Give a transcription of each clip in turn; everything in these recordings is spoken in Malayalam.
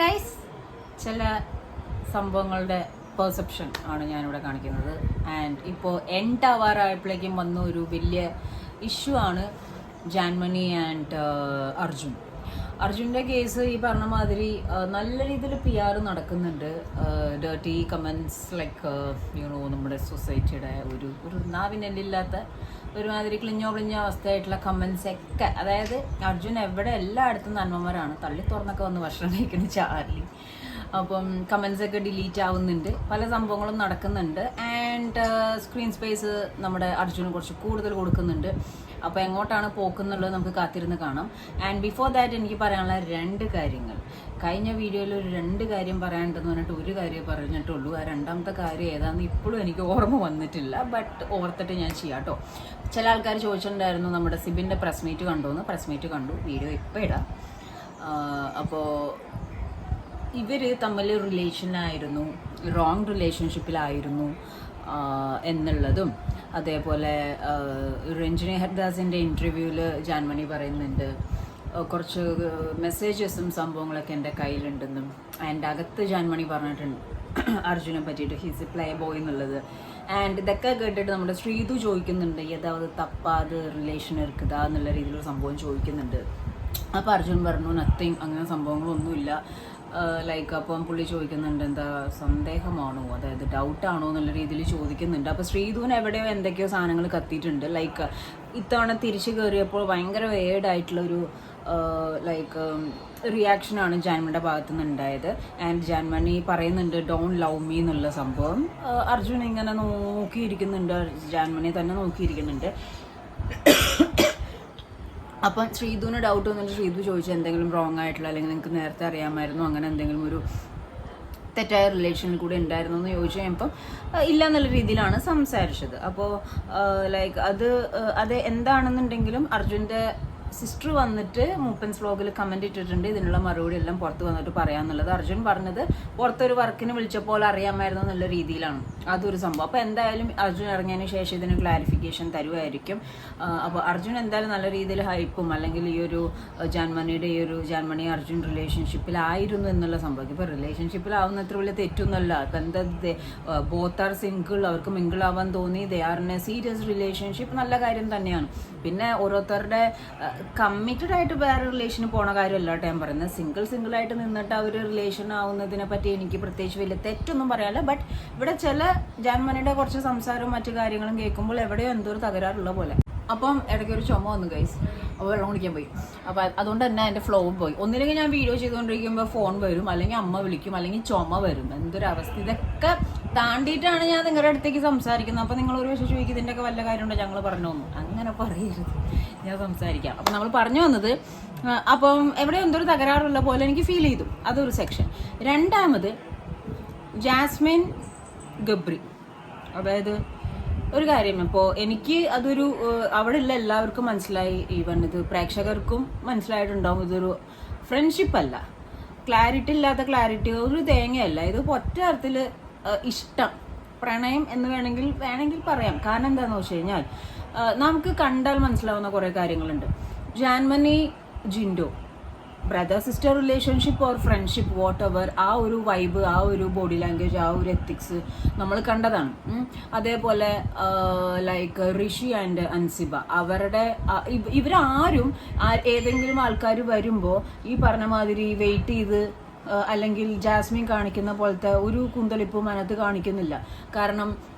ഗൈസ് ചില സംഭവങ്ങളുടെ പെർസെപ്ഷൻ ആണ് ഞാനിവിടെ കാണിക്കുന്നത്. ആൻഡ് ഇപ്പോൾ എൻഡ് ആവാറായപ്പോഴേക്കും വന്ന ഒരു വലിയ ഇഷ്യൂ ആണ് ജാൻമണി ആൻഡ് അർജുൻ. അർജുന്റെ കേസ് ഈ പറഞ്ഞ മാതിരി നല്ല രീതിയിൽ പി ആർ നടക്കുന്നുണ്ട്. Dirty comments like you know നമ്മുടെ സൊസൈറ്റിയുടെ ഒരു ഒരു നാവിനെല്ലില്ലാത്ത ഒരുമാതിരി ക്ലിഞ്ഞോ ക്ലിഞ്ഞോ അവസ്ഥയായിട്ടുള്ള കമൻസ് ഒക്കെ. അതായത് അർജുൻ എവിടെ എല്ലായിടത്തും നന്മമാരാണ്. തള്ളി തുറന്നൊക്കെ വന്ന് ഭക്ഷണം കഴിക്കുന്ന ചാർലി. അപ്പം കമൻസ് ഒക്കെ ഡിലീറ്റ് ആവുന്നുണ്ട്. പല സംഭവങ്ങളും നടക്കുന്നുണ്ട്. ആൻഡ് സ്ക്രീൻ സ്പേസ് നമ്മുടെ അർജുന് കുറച്ച് കൂടുതൽ കൊടുക്കുന്നുണ്ട്. അപ്പോൾ എങ്ങോട്ടാണ് പോക്കുന്നുള്ളത് നമുക്ക് കാത്തിരുന്ന് കാണാം. ആൻഡ് ബിഫോർ ദാറ്റ് എനിക്ക് പറയാനുള്ള രണ്ട് കാര്യങ്ങൾ. കഴിഞ്ഞ വീഡിയോയിൽ ഒരു രണ്ട് കാര്യം പറയാനുണ്ടെന്ന് പറഞ്ഞിട്ട് ഒരു കാര്യം പറഞ്ഞിട്ടുള്ളൂ. ആ രണ്ടാമത്തെ കാര്യം ഏതാണെന്ന് ഇപ്പോഴും എനിക്ക് ഓർമ്മ വന്നിട്ടില്ല. ബട്ട് ഓർത്തിട്ട് ഞാൻ ചെയ്യാം കേട്ടോ ചില ആൾക്കാർ ചോദിച്ചിട്ടുണ്ടായിരുന്നു നമ്മുടെ സിബിന്റെ പ്രസ് മീറ്റ് കണ്ടോന്ന്. പ്രസ് മീറ്റ് കണ്ടു. വീഡിയോ ഇപ്പോൾ ഇടാം. അപ്പോൾ ഇവർ തമ്മിൽ റിലേഷനായിരുന്നു റോങ് റിലേഷൻഷിപ്പിലായിരുന്നു എന്നുള്ളതും. അതേപോലെ രഞ്ജിനി ഹർദാസിന്റെ ഇന്റർവ്യൂവിൽ ജാൻമണി പറയുന്നുണ്ട് കുറച്ച് മെസ്സേജസും സംഭവങ്ങളൊക്കെ എന്റെ കയ്യിലുണ്ടെന്നും. ആൻഡ് അകത്ത് ജാൻമണി പറഞ്ഞിട്ടുണ്ട് അർജുനെ പറ്റിയിട്ട് എ പ്ലേ ബോയ് എന്നുള്ളത്. ആൻഡ് ഇതൊക്കെ കേട്ടിട്ട് നമ്മുടെ ശ്രീതു ചോദിക്കുന്നുണ്ട് ഏതാവത് തപ്പാത് റിലേഷൻ എടുക്കുക എന്നുള്ള രീതിയിലുള്ള സംഭവം ചോദിക്കുന്നുണ്ട്. അപ്പോൾ അർജുൻ പറഞ്ഞു നത്തിങ് അങ്ങനെ സംഭവങ്ങളൊന്നുമില്ല. ലൈക്ക് അപ്പം പുള്ളി ചോദിക്കുന്നുണ്ട് എന്താ സന്ദേഹമാണോ? അതായത് ഡൗട്ടാണോ എന്നുള്ള രീതിയിൽ ചോദിക്കുന്നുണ്ട്. അപ്പോൾ ശ്രീധുവിന് എവിടെയോ എന്തൊക്കെയോ സാധനങ്ങൾ കത്തിയിട്ടുണ്ട്. ലൈക്ക് ഇത്തവണ തിരിച്ചു കയറിയപ്പോൾ ഭയങ്കര വേർഡായിട്ടുള്ളൊരു ലൈക്ക് റിയാക്ഷനാണ് ജാൻമണിയുടെ ഭാഗത്തു നിന്ന് ഉണ്ടായത്. ആൻഡ് ജാൻമണി പറയുന്നുണ്ട് ഡോൺ ലവ് മീ എന്നുള്ള സംഭവം. അർജുൻ ഇങ്ങനെ നോക്കിയിരിക്കുന്നുണ്ട്. ജാൻമണി തന്നെ നോക്കിയിരിക്കുന്നുണ്ട്. അപ്പം ശ്രീധുവിന് ഡൗട്ട് വന്നിട്ട് ശ്രീധു ചോദിച്ചു എന്തെങ്കിലും റോങ് ആയിട്ടുള്ള അല്ലെങ്കിൽ നിങ്ങൾക്ക് നേരത്തെ അറിയാമായിരുന്നു? അങ്ങനെ എന്തെങ്കിലും ഒരു തെറ്റായ റിലേഷനിൽ കൂടെ ഉണ്ടായിരുന്നു എന്ന് ചോദിച്ചു കഴിഞ്ഞപ്പം ഇല്ല എന്നുള്ള രീതിയിലാണ് സംസാരിച്ചത്. അപ്പോൾ ലൈക്ക് അത് അത് എന്താണെന്നുണ്ടെങ്കിലും അർജുന്റെ സിസ്റ്റർ വന്നിട്ട് മൂപ്പൻസ് വ്ലോഗിൽ കമന്റ് ഇട്ടിട്ടുണ്ട്. ഇതിനുള്ള മറുപടി എല്ലാം പുറത്ത് വന്നിട്ട് പറയാമെന്നുള്ളത് അർജുൻ പറഞ്ഞത് പുറത്തൊരു വർക്കിന് വിളിച്ചപ്പോൾ അറിയാമായിരുന്നു എന്നുള്ള രീതിയിലാണ്. അതൊരു സംഭവം. അപ്പോൾ എന്തായാലും അർജുൻ ഇറങ്ങിയതിന് ശേഷം ഇതിന് ക്ലാരിഫിക്കേഷൻ തരുമായിരിക്കും. അപ്പോൾ അർജുൻ എന്തായാലും നല്ല രീതിയിൽ ഹൈപ്പും അല്ലെങ്കിൽ ഈ ഒരു ജാൻമണിയുടെ ഈ ഒരു ജാൻമണി അർജുൻ റിലേഷൻഷിപ്പിലായിരുന്നു എന്നുള്ള സംഭവം. ഇപ്പോൾ റിലേഷൻഷിപ്പിലാവുന്ന അത്ര വലിയ തെറ്റൊന്നുമല്ല. അപ്പോൾ എന്താ ബോത്ത് ആർ സിംഗിൾ അവർക്ക് മിങ്കിൾ ആവാൻ തോന്നി. They are a serious relationship നല്ല കാര്യം തന്നെയാണ്. പിന്നെ ഓരോരുത്തരുടെ കമ്മിറ്റഡ് ആയിട്ട് വേറെ റിലേഷന് പോണ കാര്യമല്ല ഞാൻ പറയുന്നത്. സിംഗിൾ സിംഗിൾ ആയിട്ട് നിന്നിട്ട് ആ ഒരു റിലേഷൻ ആവുന്നതിനെ പറ്റി എനിക്ക് പ്രത്യേകിച്ച് വലിയ തെറ്റൊന്നും പറയാനില്ല. ബട്ട് ഇവിടെ ചില ജാൻമനിയുടെ കുറച്ച് സംസാരവും മറ്റു കാര്യങ്ങളും കേൾക്കുമ്പോൾ എവിടെയോ എന്തോ ഒരു തകരാറുള്ള പോലെ. അപ്പം ഇടയ്ക്ക് ഒരു ചുമ വന്നു ഗൈസ് അപ്പോൾ വെള്ളം കുടിക്കാൻ പോയി. അപ്പോൾ അതുകൊണ്ട് തന്നെ എന്റെ ഫ്ലോ പോയി. ഒന്നില്ലെങ്കിൽ ഞാൻ വീഡിയോ ചെയ്തുകൊണ്ടിരിക്കുമ്പോൾ ഫോൺ വരും അല്ലെങ്കിൽ അമ്മ വിളിക്കും അല്ലെങ്കിൽ ചുമ വരും. എന്തൊരു അവസ്ഥ ഇതൊക്കെ താണ്ടിയിട്ടാണ് ഞാൻ നിങ്ങളുടെ അടുത്തേക്ക് സംസാരിക്കുന്നത്. അപ്പോൾ നിങ്ങൾ ഒരു പക്ഷേ ചോദിക്കും ഇതിന്റെയൊക്കെ വല്ല കാര്യമുണ്ടോ? ഞങ്ങൾ പറഞ്ഞു തന്നു. അങ്ങനെ പറയരുത്. ഞാൻ സംസാരിക്കാം. അപ്പം നമ്മൾ പറഞ്ഞു വന്നത് അപ്പം എവിടെ എന്തൊരു തകരാറുള്ള പോലെ എനിക്ക് ഫീൽ ചെയ്തു. അതൊരു സെക്ഷൻ രണ്ടാമത് ജാസ്മിൻ ഗബ്രി. അതായത് ഒരു കാര്യം ഇപ്പോൾ എനിക്ക് അതൊരു ഏഹ്, അവിടെ ഉള്ള എല്ലാവർക്കും മനസ്സിലായി. ഈവൻ ഇത് പ്രേക്ഷകർക്കും മനസ്സിലായിട്ടുണ്ടാവും. ഇതൊരു ഫ്രണ്ട്ഷിപ്പ് അല്ല. ക്ലാരിറ്റി ഇല്ലാത്ത ക്ലാരിറ്റി ഒരു തേങ്ങയല്ല. ഇത് ഒറ്റ അർത്ഥത്തിൽ ഇഷ്ടം. പ്രണയം എന്ന് വേണമെങ്കിൽ വേണമെങ്കിൽ പറയാം. കാരണം എന്താണെന്ന് വെച്ച് കഴിഞ്ഞാൽ നമുക്ക് കണ്ടാൽ മനസ്സിലാവുന്ന കുറേ കാര്യങ്ങളുണ്ട്. Jaanmoni Jinto brother sister relationship or friendship whatever ആ ഒരു വൈബ് ആ ഒരു ബോഡി ലാംഗ്വേജ് ആ ഒരു എത്തിക്സ് നമ്മൾ കണ്ടതാണ്. അതേപോലെ ലൈക്ക് ഋഷി ആൻഡ് അൻസിബ അവരുടെ ഇവരാരും ഏതെങ്കിലും ആൾക്കാർ വരുമ്പോൾ ഈ പറഞ്ഞ മാതിരി വെയിറ്റ് ചെയ്ത് അല്ലെങ്കിൽ ജാസ്മിൻ കാണിക്കുന്ന പോലത്തെ ഒരു കുന്തളിപ്പും അതിനകത്ത് കാണിക്കുന്നില്ല. കാരണം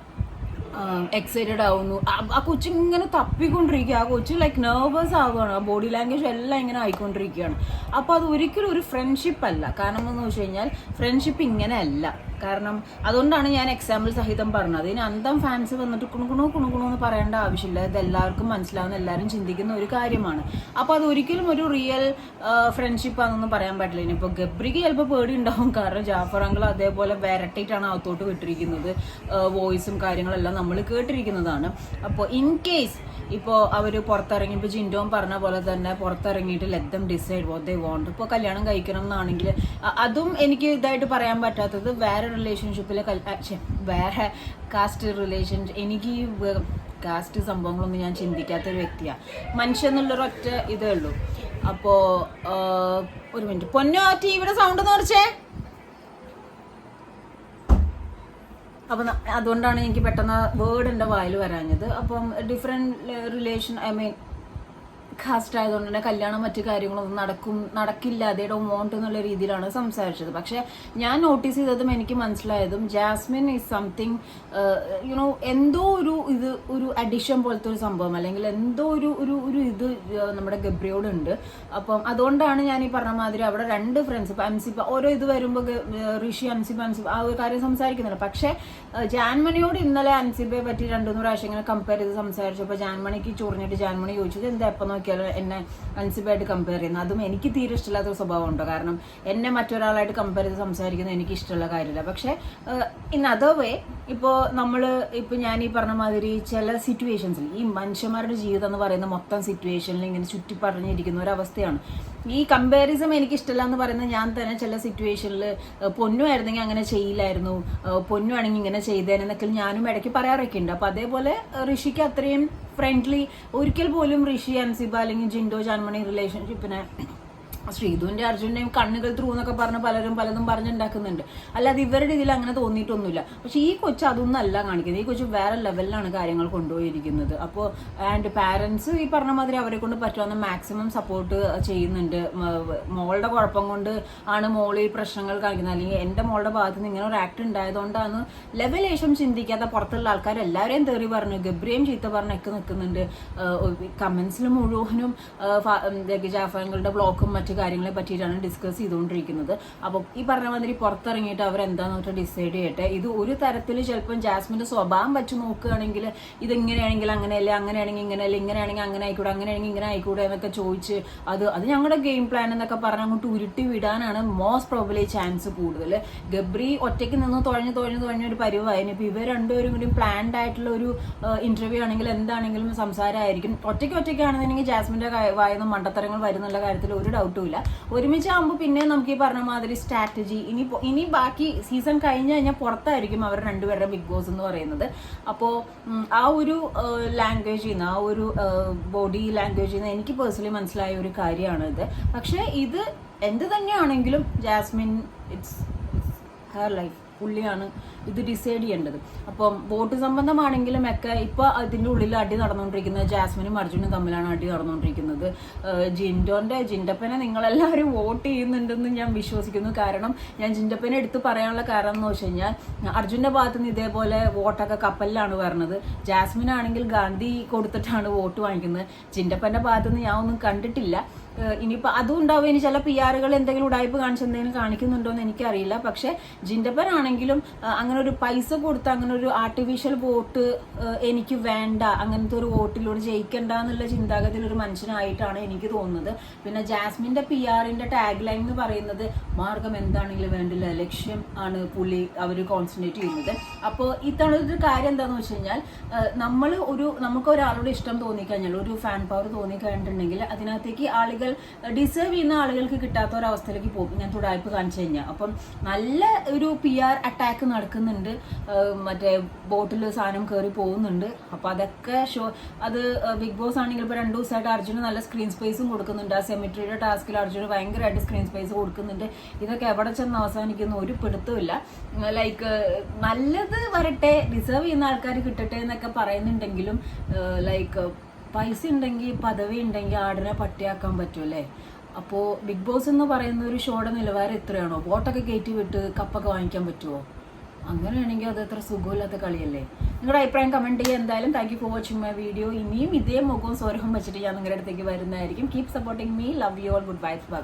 എക്സൈറ്റഡ് ആവുന്നു. ആ- കൊച്ചു ഇങ്ങനെ തപ്പിക്കൊണ്ടിരിക്കുക. ആ കൊച്ചു ലൈക്ക് നെർവസ് ആവുകയാണ്. ആ ബോഡി ലാംഗ്വേജ് എല്ലാം ഇങ്ങനെ ആയിക്കൊണ്ടിരിക്കുകയാണ്. അപ്പോൾ അത് ഒരിക്കലും ഒരു ഫ്രണ്ട്ഷിപ്പ് അല്ല. കാരണം എന്ന് വെച്ച് കഴിഞ്ഞാൽ ഫ്രണ്ട്ഷിപ്പ് ഇങ്ങനെ അല്ല കാരണം അതുകൊണ്ടാണ് ഞാൻ എക്സാമ്പിൾ സഹിതം പറഞ്ഞത്. ഇനി അന്തം ഫാൻസ് വന്നിട്ട് കുണുകുണു കുണുകുണു എന്ന് പറയേണ്ട ആവശ്യമില്ല. ഇത് എല്ലാവർക്കും മനസ്സിലാവുന്ന എല്ലാവരും ചിന്തിക്കുന്ന ഒരു കാര്യമാണ്. അപ്പോൾ അത് ഒരിക്കലും ഒരു റിയൽ ഫ്രണ്ട്ഷിപ്പ് ആണെന്നൊന്നും പറയാൻ പറ്റില്ല. ഇനിയിപ്പോൾ ഗബ്രിക്ക് ചിലപ്പോൾ പേടി ഉണ്ടാവും കാരണം ജാഫർ അങ്കിൾ അതേപോലെ വരട്ടിയിട്ടാണ് അകത്തോട്ട് വിട്ടിരിക്കുന്നത്. വോയിസും കാര്യങ്ങളെല്ലാം നമ്മൾ കേട്ടിരിക്കുന്നതാണ്. അപ്പോൾ ഇൻ കേസ് ഇപ്പോൾ അവർ പുറത്തിറങ്ങി ഇപ്പോൾ ജിൻഡോൻ പറഞ്ഞ പോലെ തന്നെ പുറത്തിറങ്ങിയിട്ട് let them decide what they want ഇപ്പോൾ കല്യാണം കഴിക്കണം എന്നാണെങ്കിൽ അതും എനിക്ക് ഇതായിട്ട് പറയാൻ പറ്റാത്തത് വേറെ റിലേഷൻഷിപ്പിലെ വേറെ കാസ്റ്റ് റിലേഷൻ എനിക്ക് കാസ്റ്റ് സംഭവങ്ങളൊന്നും ഞാൻ ചിന്തിക്കാത്ത ഒരു വ്യക്തിയാണ് മനുഷ്യൻ എന്നുള്ളൊരൊറ്റ ഇതേ ഉള്ളൂ. അപ്പോ ആ, ഒരു മിനിറ്റ് പൊന്നോ ടി ഇവിടെ സൗണ്ട് എന്ന് കുറച്ചേ അപ്പം അതുകൊണ്ടാണ് എനിക്ക് പെട്ടെന്ന് വേർഡ് എന്റെ വായിൽ വരാഞ്ഞത്. അപ്പം different relation I mean caste ആയതുകൊണ്ട് തന്നെ കല്യാണം മറ്റു കാര്യങ്ങളൊന്നും നടക്കും നടക്കില്ല. അതേ ഡോ വോണ്ട് എന്നുള്ള രീതിയിലാണ് സംസാരിച്ചത്. പക്ഷെ ഞാൻ നോട്ടീസ് ചെയ്തതും എനിക്ക് മനസ്സിലായതും Jasmine is something you know എന്തോ ഒരു ഇത് ഒരു അഡിഷൻ പോലത്തെ ഒരു സംഭവം അല്ലെങ്കിൽ എന്തോ ഒരു ഒരു ഒരു ഇത് നമ്മുടെ നമ്മുടെ ഗബ്രിയോടുണ്ട്. അപ്പം അതുകൊണ്ടാണ് ഞാൻ ഈ പറഞ്ഞ മാതിരി അവിടെ രണ്ട് ഫ്രണ്ട്സ് ഇപ്പം അൻസിപ്പ ഓരോ ഇത് വരുമ്പോൾ ഋഷി അൻസിബ അൻസിബ ആ ഒരു കാര്യം സംസാരിക്കുന്നുണ്ട്. പക്ഷേ ഏഹ്, ജാൻമണിയോട് ഇന്നലെ അൻസിബയെ പറ്റി രണ്ടു മൂന്ന് പ്രാവശ്യം ഇങ്ങനെ കമ്പയർ ചെയ്ത് സംസാരിച്ചപ്പോൾ ജാൻമണിക്ക് ചൊറിഞ്ഞിട്ട് ജാൻമണി ചോദിച്ചത് എന്താ എപ്പോൾ നോക്കിയാലും എന്നെ അൻസിബയായിട്ട് കമ്പയർ ചെയ്യുന്നത് അതും എനിക്ക് തീരെ ഇഷ്ടമില്ലാത്ത ഒരു സ്വഭാവം ഉണ്ടോ? കാരണം എന്നെ മറ്റൊരാളായിട്ട് കമ്പയർ ചെയ്ത് സംസാരിക്കുന്നത് എനിക്ക് ഇഷ്ടമുള്ള കാര്യമില്ല. പക്ഷേ ഇൻ അതർ വേ ഇപ്പോൾ നമ്മൾ ഇപ്പോൾ ഞാൻ ഈ പറഞ്ഞ മാതിരി ചില സിറ്റുവേഷൻസിൽ ഈ മനുഷ്യന്മാരുടെ ജീവിതം എന്ന് പറയുന്ന മൊത്തം സിറ്റുവേഷനിൽ ഇങ്ങനെ ചുറ്റിപ്പറഞ്ഞിരിക്കുന്ന ഒരു അവസ്ഥയാണ്. ഈ കമ്പാരിസം എനിക്ക് ഇഷ്ടമല്ല എന്ന് പറയുന്നത് ഞാൻ തന്നെ ചില സിറ്റുവേഷനിൽ പൊന്നു ആയിരുന്നെങ്കിൽ അങ്ങനെ ചെയ്യില്ലായിരുന്നു. പൊന്നുവാണെങ്കിൽ ഇങ്ങനെ ചെയ്തേനെന്നൊക്കെ ഞാനും ഇടയ്ക്ക് പറയാറൊക്കെ ഉണ്ട് അപ്പോൾ അതേപോലെ ഋഷിക്ക് അത്രയും ഫ്രണ്ട്ലി ഒരിക്കൽ പോലും ഋഷി അൻസിബ അല്ലെങ്കിൽ ജിൻഡോ ജാൻമണി റിലേഷൻഷിപ്പിനെ ശ്രീധുവിന്റെ അർജുനന്റെയും കണ്ണുകൾ ത്രൂ എന്നൊക്കെ പറഞ്ഞ് പലരും പലതും പറഞ്ഞുണ്ടാക്കുന്നുണ്ട്. അല്ലാതെ ഇവരുടെ ഇതിൽ അങ്ങനെ തോന്നിയിട്ടൊന്നുമില്ല. പക്ഷെ ഈ കൊച്ചു അതൊന്നും അല്ല കാണിക്കുന്നത്. ഈ കൊച്ചു വേറെ ലെവലിലാണ് കാര്യങ്ങൾ കൊണ്ടുപോയിരിക്കുന്നത്. അപ്പോൾ ആൻഡ് പാരൻസ് ഈ പറഞ്ഞ മാതിരി അവരെ കൊണ്ട് പറ്റുമെന്ന് മാക്സിമം സപ്പോർട്ട് ചെയ്യുന്നുണ്ട്. മോളുടെ കുഴപ്പം കൊണ്ട് ആണ് മോൾ ഈ പ്രശ്നങ്ങൾ കാണിക്കുന്നത്. അല്ലെങ്കിൽ എന്റെ മോളുടെ ഭാഗത്ത് നിന്ന് ഇങ്ങനെ ഒരു ആക്ട് ഉണ്ടായതുകൊണ്ടാണ് ലെവലേഷം ചിന്തിക്കാത്ത പുറത്തുള്ള ആൾക്കാർ എല്ലാവരെയും തെറി പറഞ്ഞു ഗബ്രിയും ചീത്ത പറഞ്ഞൊക്കെ നിൽക്കുന്നുണ്ട്. കമൻസിൽ മുഴുവനും ജാഫങ്ങളുടെ ബ്ലോക്കും മറ്റു കാര്യങ്ങളെ പറ്റിയിട്ടാണ് ഡിസ്കസ് ചെയ്തുകൊണ്ടിരിക്കുന്നത്. അപ്പോൾ ഈ പറഞ്ഞ മാതിരി പുറത്തിറങ്ങിയിട്ട് അവരെന്താന്ന് വെച്ചാൽ ഡിസൈഡ് ചെയ്യട്ടെ? ഇത് ഒരു തരത്തിൽ ചിലപ്പം ജാസ്മിന്റെ സ്വഭാവം വെച്ച് നോക്കുകയാണെങ്കിൽ ഇത് ഇങ്ങനെയാണെങ്കിൽ അങ്ങനെയല്ലേ അങ്ങനെയാണെങ്കിൽ ഇങ്ങനെയല്ലേ ഇങ്ങനെയാണെങ്കിൽ അങ്ങനെ ആയിക്കൂടെ അങ്ങനെയാണെങ്കിൽ ഇങ്ങനെ ആയിക്കൂടെ എന്നൊക്കെ ചോദിച്ച് അത് അത് ഞങ്ങളുടെ ഗെയിം പ്ലാൻ എന്നൊക്കെ പറഞ്ഞ് അങ്ങോട്ട് ഉരുട്ടി വിടാനാണ് മോസ്റ്റ് പ്രോബ്ലി ചാൻസ് കൂടുതൽ. ഗബ്രി ഒറ്റയ്ക്ക് നിന്ന് തുഴഞ്ഞ് തുഴഞ്ഞ് തുഴഞ്ഞ ഒരു പരിവായിരുന്നു ഇപ്പൊ ഇവർ രണ്ടുപേരും കൂടി പ്ലാൻഡ് ആയിട്ടുള്ള ഒരു ഇന്റർവ്യൂ ആണെങ്കിൽ എന്താണെങ്കിലും സംസാരമായിരിക്കും. ഒറ്റയ്ക്ക് ഒറ്റയ്ക്കാണെന്നുണ്ടെങ്കിൽ ജാസ്മിന്റെ വായന മണ്ടത്തരങ്ങൾ വരുന്നുള്ള കാര്യത്തിൽ ഒരു ഡൗട്ടും ഇല്ല ഒരുമിച്ചാകുമ്പോൾ പിന്നെ നമുക്ക് ഈ പറഞ്ഞ മാതിരി സ്ട്രാറ്റജി ഇനി ഇനി ബാക്കി സീസൺ കഴിഞ്ഞ് കഴിഞ്ഞാൽ പുറത്തായിരിക്കും അവർ രണ്ടുപേരുടെ ബിഗ് ബോസ് എന്ന് പറയുന്നത്. അപ്പോൾ ആ ഒരു ലാംഗ്വേജിൽ നിന്ന് ആ ഒരു ബോഡി ലാംഗ്വേജിൽ നിന്ന് എനിക്ക് പേഴ്സണലി മനസ്സിലായ ഒരു കാര്യമാണ് ഇത്. പക്ഷേ ഇത് എന്ത് തന്നെയാണെങ്കിലും ജാസ്മിൻ ഇറ്റ്സ് ഹെയർ ലൈഫ് പുള്ളിയാണ് ഇത് ഡിസൈഡ് ചെയ്യേണ്ടത്. അപ്പം വോട്ട് സംബന്ധമാണെങ്കിലും ഒക്കെ ഇപ്പൊ അതിന്റെ ഉള്ളിൽ അടി നടന്നുകൊണ്ടിരിക്കുന്നത് ജാസ്മിനും അർജുനും തമ്മിലാണ് അടി നടന്നുകൊണ്ടിരിക്കുന്നത് ജിൻഡോന്റെ ജിൻഡപ്പനെ നിങ്ങളെല്ലാവരും വോട്ട് ചെയ്യുന്നുണ്ടെന്ന് ഞാൻ വിശ്വസിക്കുന്നു. കാരണം ഞാൻ ജിൻഡപ്പനെ എടുത്ത് പറയാനുള്ള കാരണം എന്ന് വെച്ച് കഴിഞ്ഞാൽ അർജുന്റെ ഭാഗത്ത് നിന്ന് ഇതേപോലെ വോട്ടൊക്കെ കപ്പലിലാണ് വരുന്നത് ജാസ്മിൻ ആണെങ്കിൽ ഗാന്ധി കൊടുത്തിട്ടാണ് വോട്ട് വാങ്ങിക്കുന്നത്. ജിൻഡപ്പന്റെ ഭാഗത്ത് നിന്ന് ഞാൻ ഒന്നും കണ്ടിട്ടില്ല. ഇനിയിപ്പോൾ അതും ഉണ്ടാവും ഇനി ചില പി ആറുകൾ എന്തെങ്കിലും ഉടായ്പ കാണിച്ച് എന്തെങ്കിലും കാണിക്കുന്നുണ്ടോ എന്ന് എനിക്കറിയില്ല. പക്ഷേ ജിൻഡപ്പൻ ആണെങ്കിലും അങ്ങനെ ഒരു പൈസ കൊടുത്ത് അങ്ങനെ ഒരു ആർട്ടിഫിഷ്യൽ വോട്ട് എനിക്ക് വേണ്ട അങ്ങനത്തെ ഒരു വോട്ടിലൂടെ ജയിക്കണ്ട എന്നുള്ള ചിന്താഗതിയിൽ ഒരു മനുഷ്യനായിട്ടാണ് എനിക്ക് തോന്നുന്നത്. പിന്നെ ജാസ്മിന്റെ പി ആറിന്റെ ടാഗ് ലൈൻ എന്ന് പറയുന്നത് മാർഗം എന്താണെങ്കിലും വേണ്ടില്ല ലക്ഷ്യം ആണ് പുള്ളി അവർ കോൺസെൻട്രേറ്റ് ചെയ്യുന്നത്. അപ്പോൾ ഇത്തവണ ഒരു കാര്യം എന്താണെന്ന് വെച്ച് കഴിഞ്ഞാൽ നമ്മൾ ഒരു നമുക്ക് ഒരാളോട് ഇഷ്ടം തോന്നിക്കഴിഞ്ഞാൽ ഒരു ഫാൻ പവർ തോന്നിക്കഴിഞ്ഞിട്ടുണ്ടെങ്കിൽ അതിനകത്തേക്ക് ആളുകൾ ഡിസേർവ് ചെയ്യുന്ന ആളുകൾക്ക് കിട്ടാത്ത ഒരു അവസ്ഥയിലേക്ക് പോകും. ഞാൻ തുടായ്പ കാണിച്ചു കഴിഞ്ഞാൽ അപ്പം നല്ല ഒരു പി ആർ അറ്റാക്ക് നടക്കുന്നുണ്ട്. മറ്റേ ബോട്ടിൽ സാധനം കയറി പോകുന്നുണ്ട്. അപ്പോൾ അതൊക്കെ ഷോ അത് ബിഗ് ബോസ് ആണെങ്കിൽ ഇപ്പോൾ രണ്ടു ദിവസമായിട്ട് അർജുന് നല്ല സ്ക്രീൻ സ്പേസും കൊടുക്കുന്നുണ്ട്. ആ സെമിട്രിയുടെ ടാസ്കിൽ അർജുന് ഭയങ്കരമായിട്ട് സ്ക്രീൻ സ്പേസ് കൊടുക്കുന്നുണ്ട്. ഇതൊക്കെ എവിടെ ചെന്ന് അവസാനിക്കുന്ന ഒരു പിടുത്തമില്ല ലൈക്ക് നല്ലത് വരട്ടെ ഡിസേർവ് ചെയ്യുന്ന ആൾക്കാർ കിട്ടട്ടെ എന്നൊക്കെ പറയുന്നുണ്ടെങ്കിലും ലൈക്ക് പൈസ ഉണ്ടെങ്കിൽ പദവി ഉണ്ടെങ്കിൽ ആടിനെ പട്ടിയാക്കാൻ പറ്റുമല്ലേ അപ്പോൾ ബിഗ് ബോസ് എന്ന് പറയുന്ന ഒരു ഷോയുടെ നിലവാരം എത്രയാണോ വോട്ടൊക്കെ കയറ്റി വിട്ട് കപ്പൊക്കെ വാങ്ങിക്കാൻ പറ്റുമോ അങ്ങനെയാണെങ്കിൽ അത് എത്ര സുഖമില്ലാത്ത കളിയല്ലേ? നിങ്ങളുടെ അഭിപ്രായം കമന്റ് ചെയ്യുക. എന്തായാലും thank you for watching my video ഇനിയും ഇതേ മുഖവും സ്വരവും വെച്ചിട്ട് ഞാൻ നിങ്ങളുടെ അടുത്തേക്ക് വരുന്നതായിരിക്കും. Keep supporting me love you all good byes bye